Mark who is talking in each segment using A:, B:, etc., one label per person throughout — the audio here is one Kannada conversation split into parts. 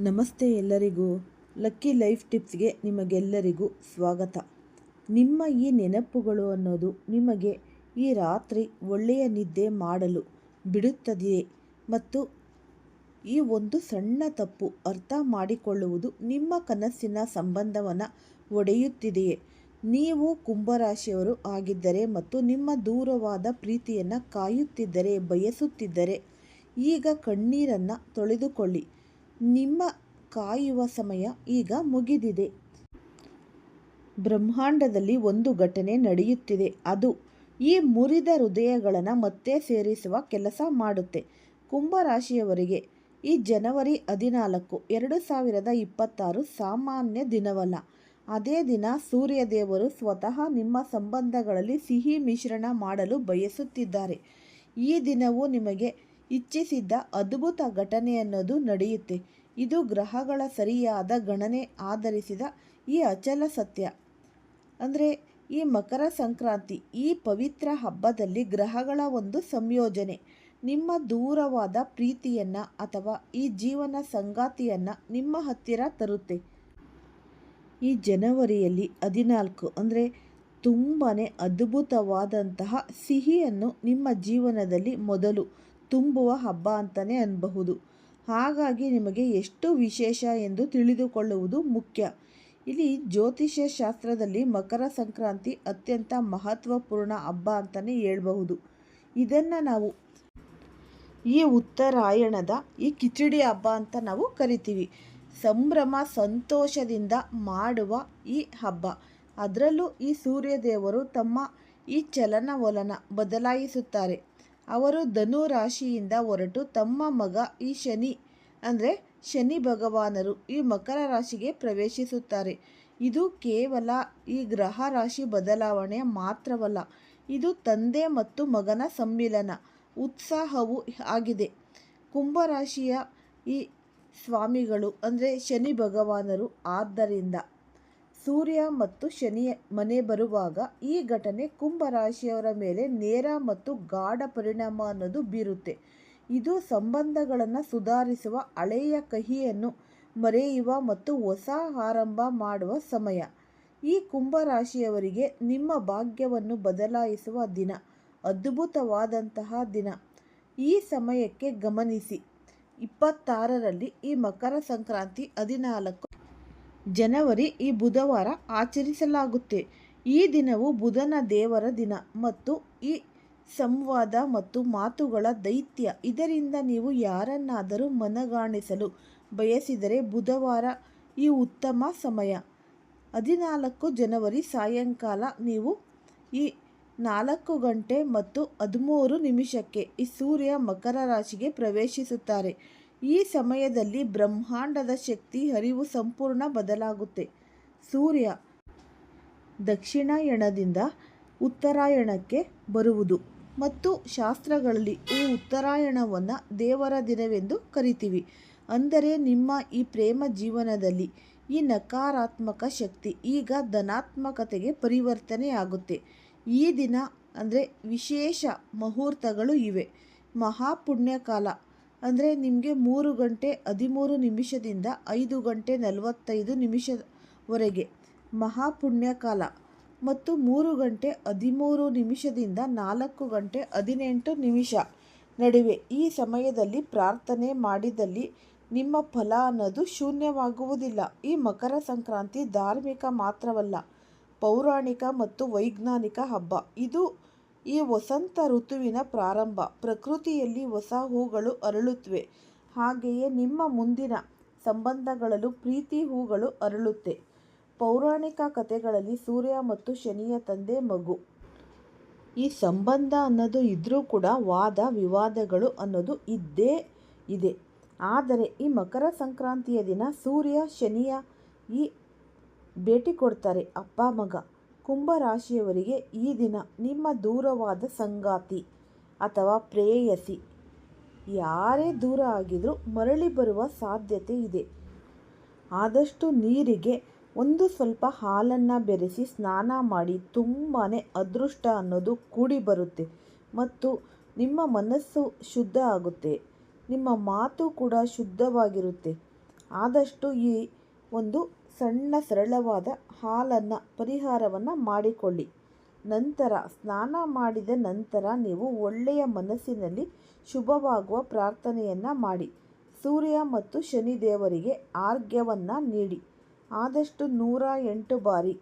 A: ನಮಸ್ತೆ ಎಲ್ಲರಿಗೂ. ಲಕ್ಕಿ ಲೈಫ್ ಟಿಪ್ಸ್ಗೆ ನಿಮಗೆಲ್ಲರಿಗೂ ಸ್ವಾಗತ. ನಿಮ್ಮ ಈ ನೆನಪುಗಳು ಅನ್ನೋದು ನಿಮಗೆ ಈ ರಾತ್ರಿ ಒಳ್ಳೆಯ ನಿದ್ದೆ ಮಾಡಲು ಬಿಡುತ್ತದೆಯೇ? ಮತ್ತು ಈ ಒಂದು ಸಣ್ಣ ತಪ್ಪು ಅರ್ಥ ಮಾಡಿಕೊಳ್ಳುವುದು ನಿಮ್ಮ ಕನಸಿನ ಸಂಬಂಧವನ್ನು ಒಡೆಯುತ್ತಿದೆಯೇ? ನೀವು ಕುಂಭರಾಶಿಯವರು ಆಗಿದ್ದರೆ ಮತ್ತು ನಿಮ್ಮ ದೂರವಾದ ಪ್ರೀತಿಯನ್ನು ಕಾಯುತ್ತಿದ್ದರೆ, ಬಯಸುತ್ತಿದ್ದರೆ, ಈಗ ಕಣ್ಣೀರನ್ನು ತೊಳೆದುಕೊಳ್ಳಿ. ನಿಮ್ಮ ಕಾಯುವ ಸಮಯ ಈಗ ಮುಗಿದಿದೆ. ಬ್ರಹ್ಮಾಂಡದಲ್ಲಿ ಒಂದು ಘಟನೆ ನಡೆಯುತ್ತಿದೆ. ಅದು ಈ ಮುರಿದ ಹೃದಯಗಳನ್ನು ಮತ್ತೆ ಸೇರಿಸುವ ಕೆಲಸ ಮಾಡುತ್ತೆ. ಕುಂಭರಾಶಿಯವರಿಗೆ ಈ ಜನವರಿ ಹದಿನಾಲ್ಕು, ಎರಡು ಸಾವಿರದ ಇಪ್ಪತ್ತಾರು ಸಾಮಾನ್ಯ ದಿನವಲ್ಲ. ಅದೇ ದಿನ ಸೂರ್ಯದೇವರು ಸ್ವತಃ ನಿಮ್ಮ ಸಂಬಂಧಗಳಲ್ಲಿ ಸಿಹಿ ಮಿಶ್ರಣ ಮಾಡಲು ಬಯಸುತ್ತಿದ್ದಾರೆ. ಈ ದಿನವು ನಿಮಗೆ ಇಚ್ಛಿಸಿದ್ದ ಅದ್ಭುತ ಘಟನೆ ಅನ್ನೋದು ನಡೆಯುತ್ತೆ. ಇದು ಗ್ರಹಗಳ ಸರಿಯಾದ ಗಣನೆ ಆಧರಿಸಿದ ಈ ಅಚಲ ಸತ್ಯ. ಅಂದರೆ ಈ ಮಕರ ಸಂಕ್ರಾಂತಿ ಈ ಪವಿತ್ರ ಹಬ್ಬದಲ್ಲಿ ಗ್ರಹಗಳ ಒಂದು ಸಂಯೋಜನೆ. ನಿಮ್ಮ ದೂರವಾದ ಪ್ರೀತಿಯನ್ನು ಅಥವಾ ಈ ಜೀವನ ಸಂಗಾತಿಯನ್ನು ನಿಮ್ಮ ಹತ್ತಿರ ತರುತ್ತೆ. ಈ ಜನವರಿಯಲ್ಲಿ ಹದಿನಾಲ್ಕು ಅಂದರೆ ತುಂಬಾ ಅದ್ಭುತವಾದಂತಹ ಸಿಹಿಯನ್ನು ನಿಮ್ಮ ಜೀವನದಲ್ಲಿ ಮೊದಲು ತುಂಬುವ ಹಬ್ಬ ಅಂತಲೇ ಅನ್ನಬಹುದು ಹಾಗಾಗಿ ನಿಮಗೆ ಎಷ್ಟು ವಿಶೇಷ ಎಂದು ತಿಳಿದುಕೊಳ್ಳುವುದು ಮುಖ್ಯ. ಇಲ್ಲಿ ಜ್ಯೋತಿಷ್ಯ ಶಾಸ್ತ್ರದಲ್ಲಿ ಮಕರ ಸಂಕ್ರಾಂತಿ ಅತ್ಯಂತ ಮಹತ್ವಪೂರ್ಣ ಹಬ್ಬ ಅಂತಲೇ ಹೇಳಬಹುದು. ಇದನ್ನು ನಾವು ಈ ಉತ್ತರಾಯಣದ ಈ ಕಿಚಡಿ ಹಬ್ಬ ಅಂತ ನಾವು ಕರಿತೀವಿ. ಸಂಭ್ರಮ ಸಂತೋಷದಿಂದ ಮಾಡುವ ಈ ಹಬ್ಬ. ಅದರಲ್ಲೂ ಈ ಸೂರ್ಯದೇವರು ತಮ್ಮ ಈ ಚಲನವಲನ ಬದಲಾಯಿಸುತ್ತಾರೆ. ಅವರು ಧನು ರಾಶಿಯಿಂದ ಹೊರಟು ತಮ್ಮ ಮಗ ಈ ಶನಿ, ಅಂದರೆ ಶನಿ ಭಗವಾನರು ಈ ಮಕರ ರಾಶಿಗೆ ಪ್ರವೇಶಿಸುತ್ತಾರೆ. ಇದು ಕೇವಲ ಈ ಗ್ರಹ ರಾಶಿ ಬದಲಾವಣೆ ಮಾತ್ರವಲ್ಲ, ಇದು ತಂದೆ ಮತ್ತು ಮಗನ ಸಮ್ಮಿಲನ ಉತ್ಸಾಹವು ಆಗಿದೆ. ಕುಂಭರಾಶಿಯ ಈ ಸ್ವಾಮಿಗಳು, ಅಂದರೆ ಶನಿ ಭಗವಾನರು, ಆದ್ದರಿಂದ ಸೂರ್ಯ ಮತ್ತು ಶನಿ ಮನೆ ಬರುವಾಗ ಈ ಘಟನೆ ಕುಂಭ ರಾಶಿಯವರ ಮೇಲೆ ನೇರ ಮತ್ತು ಗಾಢ ಪರಿಣಾಮ ಅನ್ನೋದು ಬೀರುತ್ತೆ. ಇದು ಸಂಬಂಧಗಳನ್ನು ಸುಧಾರಿಸುವ ಹಳೆಯ ಕಹಿಯನ್ನು ಮರೆಯುವ ಮತ್ತು ಹೊಸ ಆರಂಭ ಮಾಡುವ ಸಮಯ. ಈ ಕುಂಭ ರಾಶಿಯವರಿಗೆ ನಿಮ್ಮ ಭಾಗ್ಯವನ್ನು ಬದಲಾಯಿಸುವ ದಿನ, ಅದ್ಭುತವಾದಂತಹ ದಿನ. ಈ ಸಮಯಕ್ಕೆ ಗಮನಿಸಿ. ಇಪ್ಪತ್ತಾರರಲ್ಲಿ ಈ ಮಕರ ಸಂಕ್ರಾಂತಿ ಹದಿನಾಲ್ಕು ಜನವರಿ ಈ ಬುಧವಾರ ಆಚರಿಸಲಾಗುತ್ತೆ. ಈ ದಿನವು ಬುಧನ ದೇವರ ದಿನ ಮತ್ತು ಈ ಸಂವಾದ ಮತ್ತು ಮಾತುಗಳ ದೈತ್ಯ. ಇದರಿಂದ ನೀವು ಯಾರನ್ನಾದರೂ ಮನಗಾಣಿಸಲು ಬಯಸಿದರೆ ಬುಧವಾರ ಈ ಉತ್ತಮ ಸಮಯ. ಹದಿನಾಲ್ಕು ಜನವರಿ ಸಾಯಂಕಾಲ ನೀವು ಈ ನಾಲ್ಕು ಗಂಟೆ ಮತ್ತು ಹದಿಮೂರು ನಿಮಿಷಕ್ಕೆ ಈ ಸೂರ್ಯ ಮಕರ ರಾಶಿಗೆ ಪ್ರವೇಶಿಸುತ್ತಾರೆ. ಈ ಸಮಯದಲ್ಲಿ ಬ್ರಹ್ಮಾಂಡದ ಶಕ್ತಿ ಹರಿವು ಸಂಪೂರ್ಣ ಬದಲಾಗುತ್ತೆ. ಸೂರ್ಯ ದಕ್ಷಿಣಾಯಣದಿಂದ ಉತ್ತರಾಯಣಕ್ಕೆ ಬರುವುದು ಮತ್ತು ಶಾಸ್ತ್ರಗಳಲ್ಲಿ ಈ ಉತ್ತರಾಯಣವನ್ನು ದೇವರ ದಿನವೆಂದು ಕರಿತೀವಿ. ಅಂದರೆ ನಿಮ್ಮ ಈ ಪ್ರೇಮ ಜೀವನದಲ್ಲಿ ಈ ನಕಾರಾತ್ಮಕ ಶಕ್ತಿ ಈಗ ಧನಾತ್ಮಕತೆಗೆ ಪರಿವರ್ತನೆಯಾಗುತ್ತೆ ಈ ದಿನ, ಅಂದರೆ ವಿಶೇಷ ಮುಹೂರ್ತಗಳು ಇವೆ. ಮಹಾಪುಣ್ಯಕಾಲ ಅಂದರೆ ನಿಮಗೆ ಮೂರು ಗಂಟೆ ಹದಿಮೂರು ನಿಮಿಷದಿಂದ ಐದು ಗಂಟೆ ನಲವತ್ತೈದು ನಿಮಿಷವರೆಗೆ ಮಹಾಪುಣ್ಯಕಾಲ ಮತ್ತು ಮೂರು ಗಂಟೆ ಹದಿಮೂರು ನಿಮಿಷದಿಂದ ನಾಲ್ಕು ಗಂಟೆ ಹದಿನೆಂಟು ನಿಮಿಷ ನಡುವೆ ಈ ಸಮಯದಲ್ಲಿ ಪ್ರಾರ್ಥನೆ ಮಾಡಿದಲ್ಲಿ ನಿಮ್ಮ ಫಲ ಅನ್ನೋದು ಶೂನ್ಯವಾಗುವುದಿಲ್ಲ. ಈ ಮಕರ ಸಂಕ್ರಾಂತಿ ಧಾರ್ಮಿಕ ಮಾತ್ರವಲ್ಲ, ಪೌರಾಣಿಕ ಮತ್ತು ವೈಜ್ಞಾನಿಕ ಹಬ್ಬ. ಇದು ಈ ವಸಂತ ಋತುವಿನ ಪ್ರಾರಂಭ. ಪ್ರಕೃತಿಯಲ್ಲಿ ಹೊಸ ಹೂಗಳು ಅರಳುತ್ತವೆ ಹಾಗೆಯೇ ನಿಮ್ಮ ಮುಂದಿನ ಸಂಬಂಧಗಳಲ್ಲೂ ಪ್ರೀತಿ ಹೂಗಳು ಅರಳುತ್ತೆ. ಪೌರಾಣಿಕ ಕಥೆಗಳಲ್ಲಿ ಸೂರ್ಯ ಮತ್ತು ಶನಿಯ ತಂದೆ ಮಗು. ಈ ಸಂಬಂಧ ಅನ್ನೋದು ಇದ್ರೂ ಕೂಡ ವಾದ ವಿವಾದಗಳು ಅನ್ನೋದು ಇದ್ದೇ ಇದೆ. ಆದರೆ ಈ ಮಕರ ಸಂಕ್ರಾಂತಿಯ ದಿನ ಸೂರ್ಯ, ಶನಿಯ ಈ ಭೇಟಿ ಕೊಡ್ತಾರೆ ಅಪ್ಪ, ಮಗ. ಕುಂಭರಾಶಿಯವರಿಗೆ ಈ ದಿನ ನಿಮ್ಮ ದೂರವಾದ ಸಂಗಾತಿ ಅಥವಾ ಪ್ರೇಯಸಿ. ಯಾರೇ ದೂರ ಆಗಿದ್ರೂ ಮರಳಿ ಬರುವ ಸಾಧ್ಯತೆ ಇದೆ. ಆದಷ್ಟು ನೀರಿಗೆ ಒಂದು ಸ್ವಲ್ಪ ಹಾಲನ್ನು ಬೆರೆಸಿ ಸ್ನಾನ ಮಾಡಿ ತುಂಬಾ ಅದೃಷ್ಟ ಅನ್ನೋದು ಕೂಡಿ ಬರುತ್ತೆ ಮತ್ತು ನಿಮ್ಮ ಮನಸ್ಸು ಶುದ್ಧ ಆಗುತ್ತೆ. ನಿಮ್ಮ ಮಾತು ಕೂಡ ಶುದ್ಧವಾಗಿರುತ್ತೆ. ಆದಷ್ಟು ಈ ಒಂದು ಸಣ್ಣ ಸರಳವಾದ ಹಾಲನ್ನು ಪರಿಹಾರವನ್ನು ಮಾಡಿಕೊಳ್ಳಿ. ನಂತರ ಸ್ನಾನ ಮಾಡಿದ ನಂತರ ನೀವು ಒಳ್ಳೆಯ ಮನಸ್ಸಿನಲ್ಲಿ ಶುಭವಾಗುವ ಪ್ರಾರ್ಥನೆಯನ್ನು ಮಾಡಿ. ಸೂರ್ಯ ಮತ್ತು ಶನಿ ದೇವರಿಗೆ ಆರ್ಘ್ಯವನ್ನು ನೀಡಿ. ಆದಷ್ಟು ನೂರ ಎಂಟು ಬಾರಿ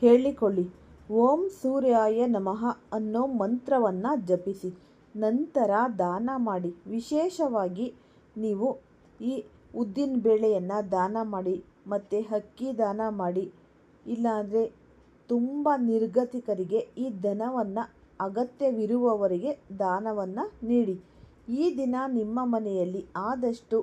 A: ಹೇಳಿಕೊಳ್ಳಿ. ಓಂ ಸೂರ್ಯಾಯ ನಮಃ ಅನ್ನೋ ಮಂತ್ರವನ್ನು ಜಪಿಸಿ. ನಂತರ ದಾನ ಮಾಡಿ. ವಿಶೇಷವಾಗಿ ನೀವು ಈ ಉದ್ದಿನ ಬೇಳೆಯನ್ನು ದಾನ ಮಾಡಿ. ಮತ್ತು ಹಕ್ಕಿ ದಾನ ಮಾಡಿ. ಇಲ್ಲಾಂದರೆ ತುಂಬ ನಿರ್ಗತಿಕರಿಗೆ ಈ ಧನವನ್ನು ಅಗತ್ಯವಿರುವವರಿಗೆ ದಾನವನ್ನು ನೀಡಿ. ಈ ದಿನ ನಿಮ್ಮ ಮನೆಯಲ್ಲಿ ಆದಷ್ಟು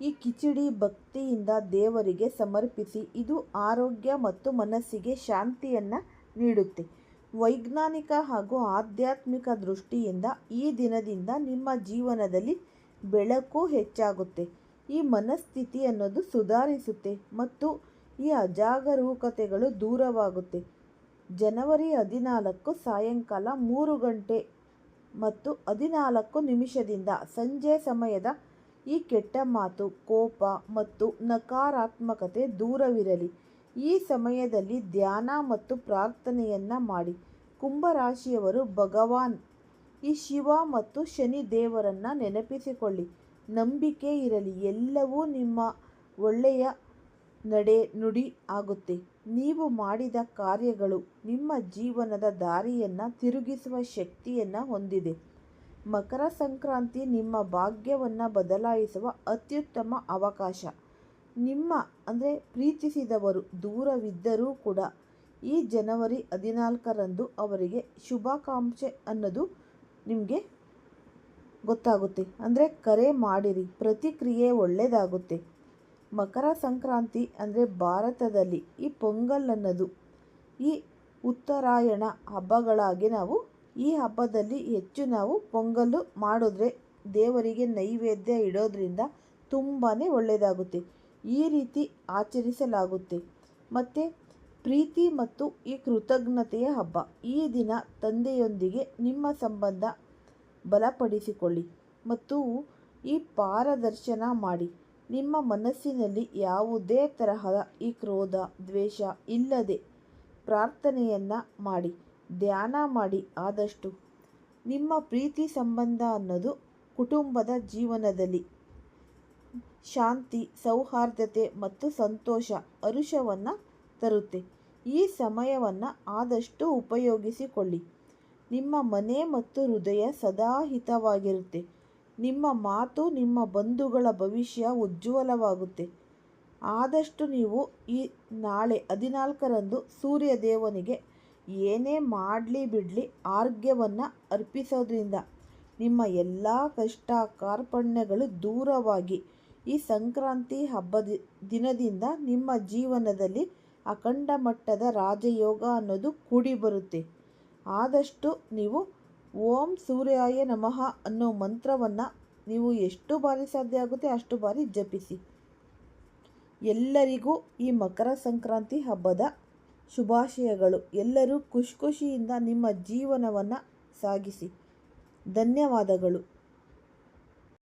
A: ಈ ಕಿಚಡಿ ಭಕ್ತಿಯಿಂದ ದೇವರಿಗೆ ಸಮರ್ಪಿಸಿ. ಇದು ಆರೋಗ್ಯ ಮತ್ತು ಮನಸ್ಸಿಗೆ ಶಾಂತಿಯನ್ನು ನೀಡುತ್ತೆ. ವೈಜ್ಞಾನಿಕ ಹಾಗೂ ಆಧ್ಯಾತ್ಮಿಕ ದೃಷ್ಟಿಯಿಂದ ಈ ದಿನದಿಂದ ನಿಮ್ಮ ಜೀವನದಲ್ಲಿ ಬೆಳಕು ಹೆಚ್ಚಾಗುತ್ತೆ. ಈ ಮನಸ್ಥಿತಿ ಅನ್ನೋದು ಸುಧಾರಿಸುತ್ತೆ ಮತ್ತು ಈ ಅಜಾಗರೂಕತೆಗಳು ದೂರವಾಗುತ್ತೆ. ಜನವರಿ ಹದಿನಾಲ್ಕು ಸಾಯಂಕಾಲ ಮೂರು ಗಂಟೆ ಮತ್ತು ಹದಿನಾಲ್ಕು ನಿಮಿಷದಿಂದ ಸಂಜೆ ಸಮಯದ ಈ ಕೆಟ್ಟ ಮಾತು, ಕೋಪ ಮತ್ತು ನಕಾರಾತ್ಮಕತೆ ದೂರವಿರಲಿ. ಈ ಸಮಯದಲ್ಲಿ ಧ್ಯಾನ ಮತ್ತು ಪ್ರಾರ್ಥನೆಯನ್ನು ಮಾಡಿ. ಕುಂಭರಾಶಿಯವರು ಭಗವಾನ್ ಈ ಶಿವ ಮತ್ತು ಶನಿ ದೇವರನ್ನು ನೆನಪಿಸಿಕೊಳ್ಳಿ. ನಂಬಿಕೆ ಇರಲಿ, ಎಲ್ಲವೂ ನಿಮ್ಮ ಒಳ್ಳೆಯ ನಡೆ ನುಡಿ ಆಗುತ್ತೆ. ನೀವು ಮಾಡಿದ ಕಾರ್ಯಗಳು ನಿಮ್ಮ ಜೀವನದ ದಾರಿಯನ್ನು ತಿರುಗಿಸುವ ಶಕ್ತಿಯನ್ನು ಹೊಂದಿದೆ. ಮಕರ ಸಂಕ್ರಾಂತಿ ನಿಮ್ಮ ಭಾಗ್ಯವನ್ನು ಬದಲಾಯಿಸುವ ಅತ್ಯುತ್ತಮ ಅವಕಾಶ. ನಿಮ್ಮ, ಅಂದರೆ ಪ್ರೀತಿಸಿದವರು, ದೂರವಿದ್ದರೂ ಕೂಡ ಈ ಜನವರಿ ಹದಿನಾಲ್ಕರಂದು ಅವರಿಗೆ ಶುಭಾಕಾಂಕ್ಷೆ ಅನ್ನೋದು ನಿಮಗೆ ಗೊತ್ತಾಗುತ್ತೆ. ಅಂದರೆ ಕರೆ ಮಾಡಿರಿ, ಪ್ರತಿಕ್ರಿಯೆ ಒಳ್ಳೆಯದಾಗುತ್ತೆ ಮಕರ ಸಂಕ್ರಾಂತಿ ಅಂದರೆ ಭಾರತದಲ್ಲಿ ಈ ಪೊಂಗಲ್ ಅನ್ನೋದು. ಈ ಉತ್ತರಾಯಣ ಹಬ್ಬಗಳಾಗಿ ನಾವು ಈ ಹಬ್ಬದಲ್ಲಿ ಹೆಚ್ಚು ನಾವು ಪೊಂಗಲ್ಲು ಮಾಡಿದ್ರೆ ದೇವರಿಗೆ ನೈವೇದ್ಯ ಇಡೋದ್ರಿಂದ ತುಂಬಾ ಒಳ್ಳೆಯದಾಗುತ್ತೆ ಈ ರೀತಿ ಆಚರಿಸಲಾಗುತ್ತೆ. ಮತ್ತು ಪ್ರೀತಿ ಮತ್ತು ಈ ಕೃತಜ್ಞತೆಯ ಹಬ್ಬ. ಈ ದಿನ ತಂದೆಯೊಂದಿಗೆ ನಿಮ್ಮ ಸಂಬಂಧ ಬಲಪಡಿಸಿಕೊಳ್ಳಿ ಮತ್ತು ಈ ಪಾರದರ್ಶನ ಮಾಡಿ. ನಿಮ್ಮ ಮನಸ್ಸಿನಲ್ಲಿ ಯಾವುದೇ ತರಹದ ಈ ಕ್ರೋಧ, ದ್ವೇಷ ಇಲ್ಲದೆ ಪ್ರಾರ್ಥನೆಯನ್ನು ಮಾಡಿ, ಧ್ಯಾನ ಮಾಡಿ ಆದಷ್ಟು. ನಿಮ್ಮ ಪ್ರೀತಿ ಸಂಬಂಧ ಅನ್ನೋದು ಕುಟುಂಬದ ಜೀವನದಲ್ಲಿ. ಶಾಂತಿ, ಸೌಹಾರ್ದತೆ ಮತ್ತು ಸಂತೋಷ ಅರುಷವನ್ನು ತರುತ್ತೆ. ಈ ಸಮಯವನ್ನು ಆದಷ್ಟು ಉಪಯೋಗಿಸಿಕೊಳ್ಳಿ. ನಿಮ್ಮ ಮನೆ ಮತ್ತು ಹೃದಯ ಸದಾ ಹಿತವಾಗಿರುತ್ತೆ. ನಿಮ್ಮ ಮಾತು ನಿಮ್ಮ ಬಂಧುಗಳ ಭವಿಷ್ಯ ಉಜ್ವಲವಾಗುತ್ತೆ. ಆದಷ್ಟು ನೀವು ಈ ನಾಳೆ ಹದಿನಾಲ್ಕರಂದು ಸೂರ್ಯ ದೇವನಿಗೆ ಏನೇ ಮಾಡಲಿ ಬಿಡಲಿ ಆರೋಗ್ಯವನ್ನು ಅರ್ಪಿಸೋದ್ರಿಂದ ನಿಮ್ಮ ಎಲ್ಲ ಕಷ್ಟ ಕಾರ್ಪಣ್ಯಗಳು ದೂರವಾಗಿ ಈ ಸಂಕ್ರಾಂತಿ ಹಬ್ಬದ ದಿನದಿಂದ ನಿಮ್ಮ ಜೀವನದಲ್ಲಿ ಅಖಂಡ ಮಟ್ಟದ ರಾಜಯೋಗ ಅನ್ನೋದು ಕೂಡಿ ಬರುತ್ತೆ. ಆದಷ್ಟು ನೀವು ಓಂ ಸೂರ್ಯಾಯ ನಮಃ ಅನ್ನೋ ಮಂತ್ರವನ್ನು ನೀವು ಎಷ್ಟು ಬಾರಿ ಸಾಧ್ಯ ಆಗುತ್ತೆ ಅಷ್ಟು ಬಾರಿ ಜಪಿಸಿ. ಎಲ್ಲರಿಗೂ ಈ ಮಕರ ಸಂಕ್ರಾಂತಿ ಹಬ್ಬದ ಶುಭಾಶಯಗಳು. ಎಲ್ಲರೂ ಖುಷಿ ಖುಷಿಯಿಂದ ನಿಮ್ಮ ಜೀವನವನ್ನು ಸಾಗಿಸಿ. ಧನ್ಯವಾದಗಳು.